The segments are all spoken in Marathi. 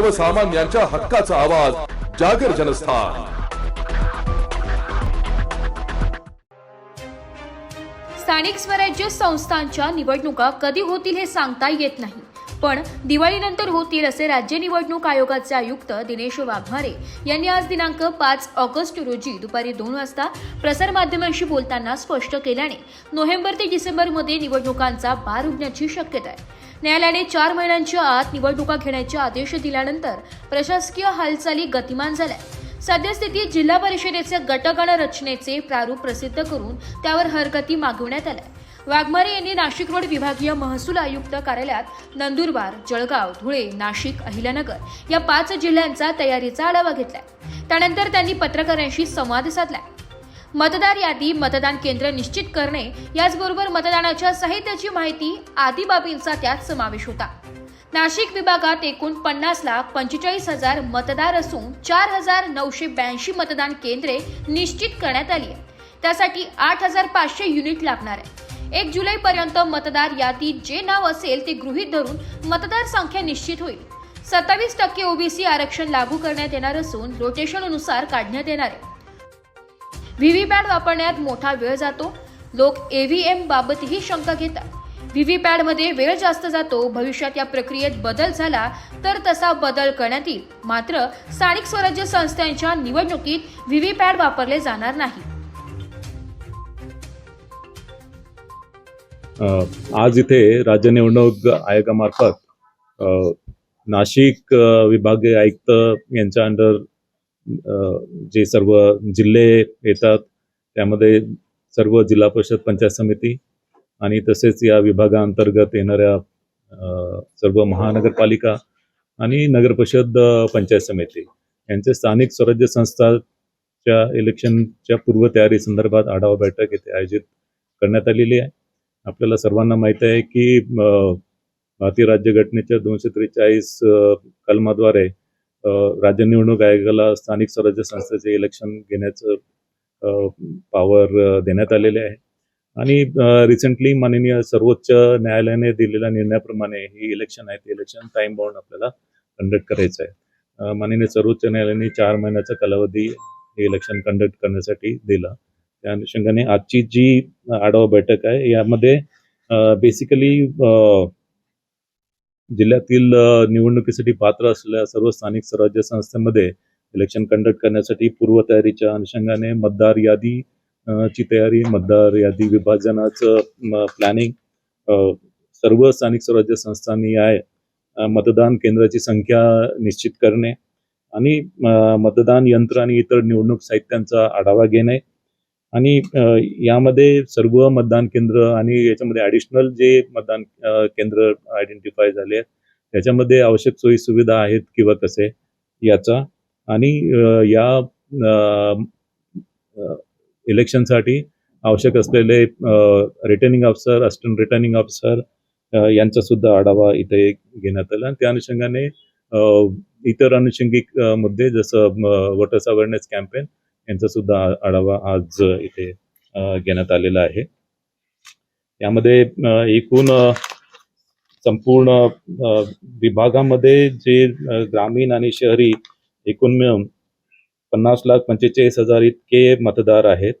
सर्वसामान्यांच्या हक्काचा आवाज जागर जनस्थान. स्थानिक स्वराज्य संस्थांच्या निवडणुका कधी होतील हे सांगता येत नाही. पण दिवाळीनंतर होतील असे राज्य निवडणूक आयोगाचे आयुक्त दिनेश वाघमारे यांनी आज दिनांक पाच ऑगस्ट रोजी दुपारी दोन वाजता प्रसारमाध्यमांशी बोलताना स्पष्ट केल्याने नोव्हेंबर ते डिसेंबरमध्ये निवडणुकांचा बार उडण्याची शक्यता आहे. न्यायालयाने चार महिन्यांच्या आत निवडणुका घेण्याचे आदेश दिल्यानंतर प्रशासकीय हालचाली गतिमान झाल्या. सद्यस्थितीत जिल्हा परिषदेचे गटगण रचनेचे प्रारूप प्रसिद्ध करून त्यावर हरकती मागवण्यात आल्या. वाघमारे यांनी नाशिक रोड विभागीय महसूल आयुक्त कार्यालयात नंदुरबार जळगाव धुळे नाशिक अहिल्यानगर या पाच जिल्ह्यांचा तयारीचा आढावा घेतला. त्यानंतर त्यांनी पत्रकारांशी संवाद साधला. मतदार यादी मतदान केंद्र निश्चित करणे याचबरोबर मतदानाच्या साहित्याची माहिती आदी बाबींचा त्यात समावेश होता. नाशिक विभागात एकूण पन्नास लाख पंचेचाळीस हजार मतदार असून चार हजार नऊशे ब्याऐंशी मतदान केंद्रे निश्चित करण्यात आली आहे त्यासाठी आठ हजार पाचशे युनिट लागणार आहे एक जुलैपर्यंत मतदार यादीत जे नाव असेल ते गृहीत धरून मतदार संख्या निश्चित होईल. सत्तावीस टक्के ओबीसी आरक्षण लागू करण्यात येणार असून रोटेशननुसार काढण्यात येणार आहे. व्हीव्हीपॅट वापरण्यात मोठा वेळ जातो. लोक ईव्हीएम बाबतही शंका घेतात. व्हीव्हीपॅटमध्ये वेळ जास्त जातो भविष्यात या प्रक्रियेत बदल झाला तर तसा बदल करण्यात येईल. मात्र स्थानिक स्वराज्य संस्थांच्या निवडणुकीत पॅड वापरले जाणार नाही. आज इथे राज्य निवडणूक आयोगामार्फत नाशिक विभागीय आयुक्त यांच्या अंडर जे सर्व जिल्हे येतात त्यामध्ये सर्व जिल्हा परिषद पंचायत समिती आणि तसेच या विभागाअंतर्गत येणाऱ्या अ, सर्व महानगरपालिका आणि नगर परिषद पंचायत समिती यांचे स्थानिक स्वराज्य संस्थाच्या इलेक्शनच्या पूर्वतयारी संदर्भात आढावा बैठक येथे आयोजित करण्यात आलेली आहे. आपल्याला सर्वांना माहीत आहे की भारतीय राज्यघटनेच्या दोनशे त्रेचाळीस कलमाद्वारे राज्य निवडणूक आयोगाला स्थानिक स्वराज्य संस्थेचे इलेक्शन घेण्याचं पॉवर देण्यात आलेले आहे. आणि रिसेंटली माननीय सर्वोच्च न्यायालयाने दिलेल्या निर्णयाप्रमाणे ही इलेक्शन आहे ते इलेक्शन टाइम बाउंड आपल्याला कंडक्ट करायचं आहे. माननीय सर्वोच्च न्यायालयाने चार महिन्याचा कालावधी हे इलेक्शन कंडक्ट करण्यासाठी दिला. त्या अनुषंगाने आजची जी आढावा बैठक आहे यामध्ये बेसिकली जिल्ह्यातील निवडणुकीसाठी पात्र असलेल्या सर्व स्थानिक स्वराज्य संस्थांमध्ये इलेक्शन कंडक्ट करण्यासाठी पूर्वतयारीच्या अनुषंगाने मतदार यादी ची तयारी मतदार यादी विभाजनाचं प्लॅनिंग सर्व स्थानिक स्वराज्य संस्थांनी आहे मतदान केंद्राची संख्या निश्चित करणे आणि मतदान यंत्र आणि इतर निवडणूक साहित्यांचा आढावा घेणे आणि यामध्ये सर्व मतदान केंद्र आणि याच्यामध्ये ॲडिशनल जे मतदान केंद्र आयडेंटिफाय झाले आहेत त्याच्यामध्ये आवश्यक सोयी सुविधा आहेत किंवा कसे याचा. आणि या इलेक्शनसाठी आवश्यक असलेले returning officer assistant returning officer यांचा सुद्धा आढावा इथे घेण्यात आला. आणि त्या अनुषंगाने इतर अनुषंगिक मुद्दे जसं वोटर्स अवेअरनेस कॅम्पेन यांचा सुद्धा आढावा आज इथे घेण्यात आलेला आहे. यामध्ये एकूण संपूर्ण विभागामध्ये जे ग्रामीण आणि शहरी एकूण मिळून पन्नास लाख पंचेचाळीस हजार इतके मतदार आहेत.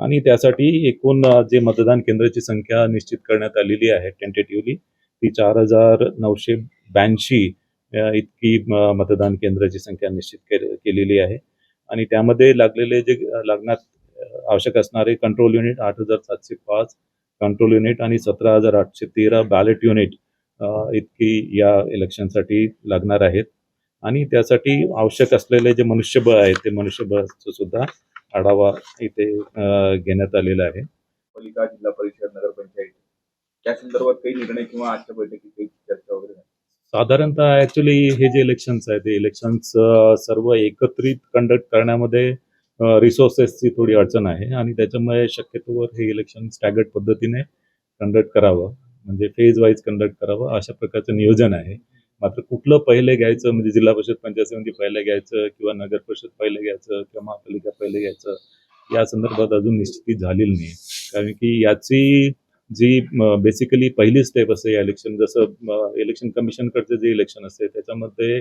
आणि त्यासाठी एकूण जे मतदान केंद्राची संख्या निश्चित करण्यात आलेली आहे टेंटेटिव्हली ती चार हजार नऊशे ब्याऐंशी इतकी मतदान केंद्राची संख्या निश्चित के- केलेली आहे. आणि त्यामध्ये लागलेले जे लागण्यात आवश्यक असणारे कंट्रोल युनिट आठ हजार सातशे पाच कंट्रोल युनिट आणि सतरा हजार आठशे तेरा बॅलेट युनिट इतकी या इलेक्शनसाठी लागणार आहेत आणि त्यासाठी आवश्यक असलेले जे मनुष्यबळ आहे ते मनुष्यबळाचं सुद्धा आढावा इथे घेण्यात आलेला आहे पालिका जिल्हा परिषद नगरपंचायत त्या संदर्भात काही निर्णय किंवा आजच्या बैठकीत काही चर्चा वगैरे झाली? साधारणतः ऍक्च्युली हे जे इलेक्शन्स आहेत ते इलेक्शन्स सर्व एकत्रित कंडक्ट करण्यामध्ये रिसोर्सेसची थोडी अडचण आहे आणि त्याच्यामुळे शक्यतोवर हे इलेक्शन स्टॅगर्ड पद्धतीने कंडक्ट करावं. म्हणजे फेज वाईज कंडक्ट करावं. अशा प्रकारचं नियोजन आहे. मात्र कुठलं पहिले घ्यायचं म्हणजे जिल्हा परिषद पंचायत समिती पहिले घ्यायचं किंवा नगर परिषद पहिले घ्यायचं किंवा महापालिका पहिले घ्यायचं या संदर्भात अजून निश्चिती झालेली नाही. कारण की याची जी बेसिकली पहिली स्टेप असते या इलेक्शन जसं इलेक्शन कमिशनकडचं जे इलेक्शन असते त्याच्यामध्ये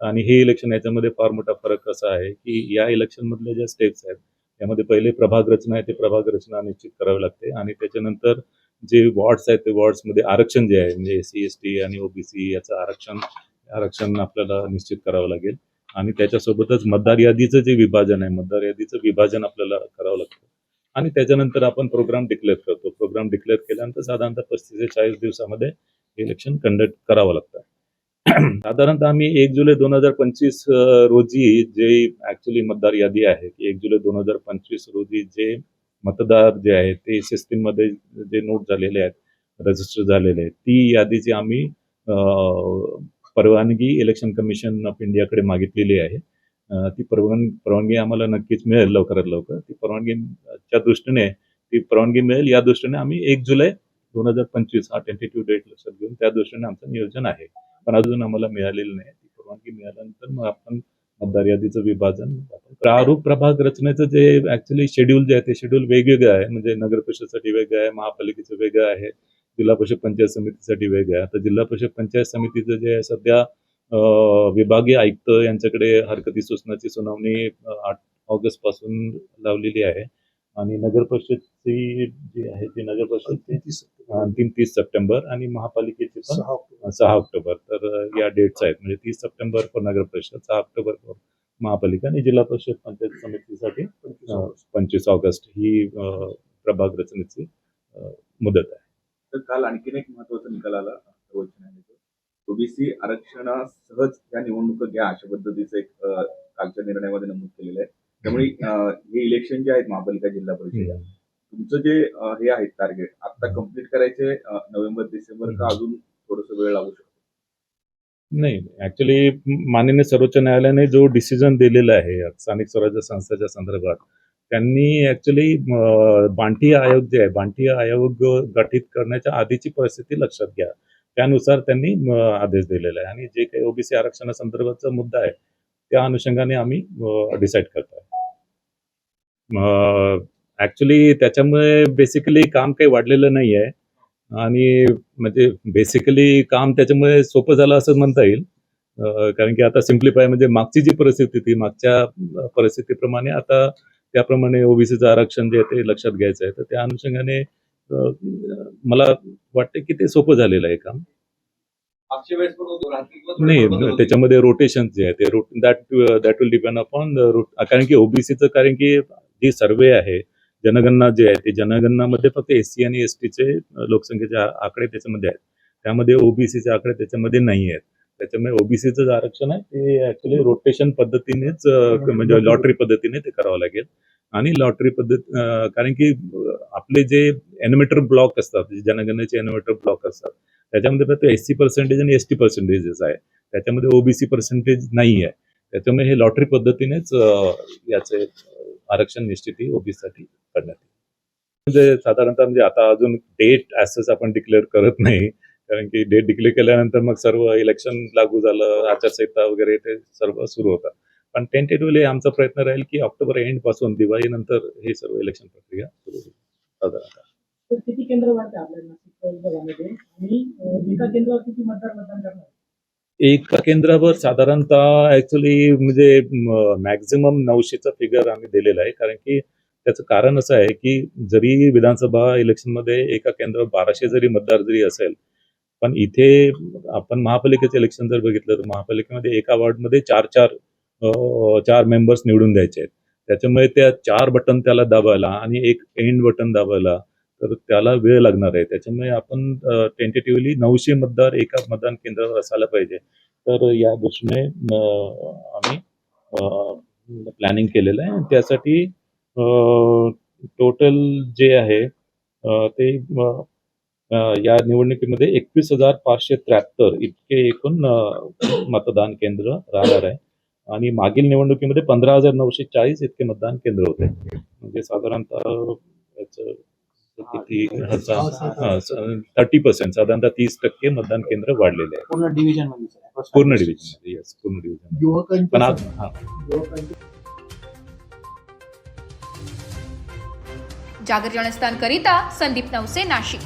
आणि हे इलेक्शन याच्यामध्ये फार मोठा फरक असा आहे की या इलेक्शन मधल्या ज्या स्टेप्स आहेत त्यामध्ये पहिले प्रभाग रचना आहे ते प्रभाग रचना निश्चित करावी लागते आणि त्याच्यानंतर जे वॉर्ड्स आहेत ते वॉर्ड्समध्ये आरक्षण जे आहे म्हणजे एस सी एस टी आणि ओबीसी याचं आरक्षण आरक्षण आपल्याला निश्चित करावं लागेल आणि त्याच्यासोबतच मतदार यादीचं जे विभाजन आहे मतदार यादीचं विभाजन आपल्याला करावं लागतं. आणि त्याच्यानंतर आपण प्रोग्राम डिक्लेअर करतो. प्रोग्राम डिक्लेअर केल्यानंतर साधारणतः पस्तीस ते चाळीस दिवसामध्ये इलेक्शन कंडक्ट करावं लागतं. साधारणतः आम्ही एक जुलै दोन हजार पंचवीस रोजी जे ऍक्च्युली मतदार यादी आहे की एक जुलै दोन हजार पंचवीस रोजी जे मतदार जे आहेत ते सिस्टीममध्ये जे नोट झालेले आहेत रजिस्टर झालेले आहेत ती यादीची आम्ही परवानगी इलेक्शन कमिशन ऑफ इंडियाकडे मागितलेली आहे. ती परवान परवानगी आम्हाला नक्कीच मिळेल लवकरात लवकर. ती परवानगीच्या दृष्टीने ती परवानगी मिळेल या दृष्टीने आम्ही एक जुलै दोन हजार पंचवीस हा टेंटेटिव्ह डेट लक्षात घेऊन त्या दृष्टीने आमचं नियोजन आहे. पण अजून आम्हाला मिळालेलं नाही. ती परवानगी मिळाल्यानंतर मग आपण मतदार यादीचं विभाजन प्रारूप प्रभाग रचनेचं जे ऍक्च्युली शेड्यूल जे आहे ते शेड्यूल वेगवेगळं आहे. म्हणजे नगर परिषदसाठी वेगळं आहे महापालिकेचं वेगळं आहे जिल्हा परिषद पंचायत समितीसाठी वेगळं आहे. आता जिल्हा परिषद पंचायत समितीचं जे आहे सध्या विभागीय आयुक्त यांच्याकडे हरकती सूचनाची सुनावणी आठ ऑगस्टपासून लावलेली आहे. आणि नगर परिषदची जी आहे ती नगर परिषदची अंतिम तीस सप्टेंबर. आणि महापालिकेची पण सहा ऑक्टोबर. तर या डेट्स आहेत. म्हणजे तीस सप्टेंबर फॉर नगर परिषद सहा ऑक्टोबर फॉर महापालिका आणि जिल्हा परिषद पंचायत समितीसाठी पंचवीस ऑगस्ट. ही प्रभाग रचनेची मुदत आहे. तर काल आणखीन एक महत्त्वाचा निकाल आला सर्वोच्च न्यायालयाचा. ओबीसी आरक्षणासहज या निवडणुका घ्या अशा पद्धतीचं एक कालच्या निर्णयामध्ये नमूद केलेलं आहे. त्यामुळे हे इलेक्शन जे आहेत महापालिका जिल्हा परिषद तुमचं जे हे आहे टार्गेट आता कंप्लीट करायचे नोव्हेंबर डिसेंबर का अजून थोडस वेळ लागू शकतो? नाही ऍक्च्युली माननीय सर्वोच्च न्यायालयाने जो डिसिजन दिलेला आहे स्थानिक स्वराज्य संस्थेच्या संदर्भात त्यांनी ऍक्च्युली बांटी आयोग जे आहे बांटी आयोग गठीत करण्याच्या आधीची परिस्थिती लक्षात घ्या. त्यानुसार त्यांनी आदेश दिलेला आहे. आणि जे काही ओबीसी आरक्षणासंदर्भातचा मुद्दा आहे त्या अनुषंगाने आम्ही डिसाईड करतोय. ऍक्च्युली त्याच्यामुळे बेसिकली काम काही वाढलेलं नाही आहे. आणि म्हणजे बेसिकली काम त्याच्यामुळे सोपं झालं असं म्हणता येईल. कारण की आता सिम्प्लिफाय म्हणजे मागची जी परिस्थिती ती मागच्या परिस्थितीप्रमाणे आता त्याप्रमाणे ओबीसीचं आरक्षण जे आहे ते लक्षात घ्यायचं आहे. तर त्या अनुषंगाने मला वाटतं की ते सोपं झालेलं आहे काम. नाही. त्याच्यामध्ये रोटेशन जे आहे ते that that will depend upon कारण की ओबीसीचं कारण की जी सर्वे आहे जनगणना जे आहे ते जनगणनामध्ये फक्त एस सी आणि एस टीचे लोकसंख्येचे आकडे त्याच्यामध्ये आहेत. त्यामध्ये ओबीसीचे आकडे त्याच्यामध्ये नाही आहेत. त्याच्यामुळे ओबीसीचं जे आरक्षण आहे ते ऍक्च्युली रोटेशन पद्धतीनेच म्हणजे लॉटरी पद्धतीने ते करावं लागेल. आणि लॉटरी पद्धत कारण की आपले जे एनिमेटर ब्लॉक असतात जनगणनेचे एनिमेटर ब्लॉक असतात त्याच्यामध्ये फक्त एस सी पर्सेंटेज आणि एस टी पर्सेंटेजेस आहे. त्याच्यामध्ये ओबीसी पर्सेंटेज नाही आहे त्याच्यामुळे हे लॉटरी पद्धतीनेच याचे आरक्षण निश्चिती ओबीसीसाठी करण्यात म्हणजे साधारणतः म्हणजे आता अजून डेट ॲसेस आपण डिक्लेअर करत नाही कारण की डेट डिक्लेअर केल्यानंतर मग सर्व इलेक्शन लागू झालं आचारसंहिता वगैरे ते सर्व सुरू होतात. पण टेंटेटिव्हली आमचा प्रयत्न राहील की ऑक्टोबर एंडपासून दिवाळीनंतर हे सर्व इलेक्शन प्रक्रिया सुरू होईल. साधारणतः तर किती केंद्र वाढते आपल्या नाशिक विभागामध्ये? आणि अं, एका केंद्रावर किती मतदार मतदान करणार? एका केंद्रावर साधारणतः ऍक्च्युली म्हणजे मॅक्झिमम नऊशेचा फिगर आम्ही दिलेला आहे. कारण की त्याचं कारण असं आहे की जरी विधानसभा इलेक्शनमध्ये एका केंद्रावर बाराशे जरी मतदार जरी असेल पण इथे आपण महापालिकेचं इलेक्शन जर बघितलं तर महापालिकेमध्ये एका वॉर्डमध्ये चार चार चार मेंबर्स निवडून द्यायचे आहेत. त्याच्यामुळे त्या चार बटन त्याला दाबायला आणि एक एंड बटन दाबायला तर त्याला वेळ लागणार आहे. त्याच्यामुळे आपण टेंटेटिव्हली नऊशे मतदार एका मतदान केंद्रावर असायला पाहिजे. तर या दृष्टीने आम्ही प्लॅनिंग केलेलं आहे. आणि त्यासाठी टोटल जे आहे ते या निवडणुकीमध्ये एकवीस हजार पाचशे त्र्याहत्तर इतके एकूण मतदान केंद्र राहणार आहे. आणि मागील निवडणुकीमध्ये पंधरा हजार नऊशे चाळीस इतके मतदान केंद्र होते. म्हणजे साधारणतः किती थर्टी पर्सेंट साधारणतः तीस टक्के मतदान केंद्र वाढलेले आहे पूर्ण डिव्हिजन. पूर्ण डिव्हिजन येस पूर्ण डिव्हिजन पण हा. जागर जनस्थान करिता संदीप नवसे नाशिक.